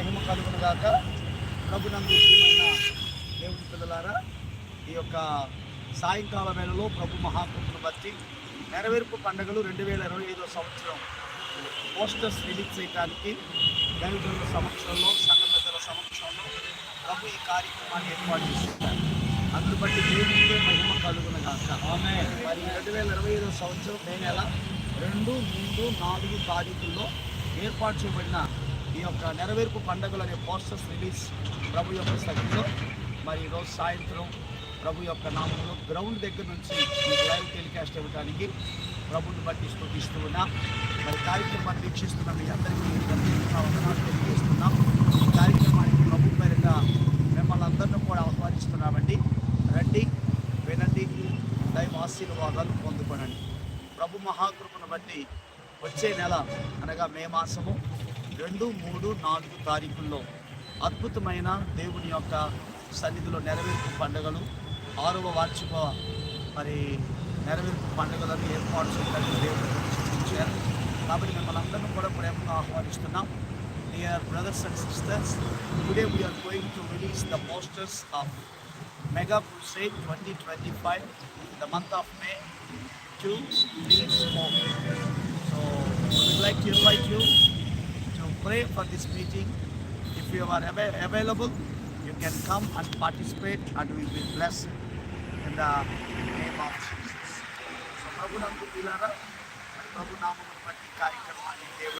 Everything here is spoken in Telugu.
మహిమ కలుగును గాక. ప్రభునందు దేవుని పిల్లలారా ఈ యొక్క సాయంకాల వేళలో ప్రభు మహాకృపను బట్టి నెరవేర్పు పండుగలు రెండు వేల ఇరవై ఐదో సంవత్సరం పోస్టర్స్ రిలీజ్ చేయడానికి దైవజనుల సమక్షంలో సంఘ పెద్దల సమక్షంలో ప్రభు ఈ కార్యక్రమాన్ని ఏర్పాటు చేస్తున్నారు అందును బట్టి దేవునికే మహిమ కలుగును గాక. మరి రెండు వేల ఇరవై ఐదో సంవత్సరం మే నెల రెండు మూడు నాలుగు తారీఖుల్లో ఏర్పాటు చేయబడిన ఈ యొక్క నెరవేర్పు పండుగలు అనే పోస్టర్స్ రిలీజ్ ప్రభు యొక్క సభ్యులు మరి ఈరోజు సాయంత్రం ప్రభు యొక్క నామంలో గ్రౌండ్ దగ్గర నుంచి మీకు లైవ్ టెలికాస్ట్ ఇవ్వడానికి ప్రభుని బట్టి స్థుతిస్తూ ఉన్నా. మరి కార్యక్రమాన్ని వీక్షిస్తున్న మీ అందరికీ ప్రత్యేకంగా వందనాలు తెలియజేస్తున్నాం. ఈ కార్యక్రమానికి ప్రభు పేరుగా మిమ్మల్ని అందరినీ కూడా ఆహ్వానిస్తున్నామండి. రండి వినండి దైవ ఆశీర్వాదాలు పొందుకోనండి. ప్రభు మహాకృపను బట్టి వచ్చే నెల అనగా మే మాసము రెండు మూడు నాలుగు తారీఖుల్లో అద్భుతమైన దేవుని యొక్క సన్నిధిలో నెరవేర్పు పండుగలు ఆరవ వార్షిక మరి నెరవేర్పు పండుగలను ఏర్పాటు చేయడానికి దేవుడు సూచించారు కాబట్టి మిమ్మల్ని అందరినీ కూడా ప్రేమగా ఆహ్వానిస్తున్నాం. Dear brothers and sisters today we are going to release the posters of mega crusade 2025 the month of may to reach home so pray for this meeting. If you are av- available, you can come and participate and we will bless in the name of Jesus. So,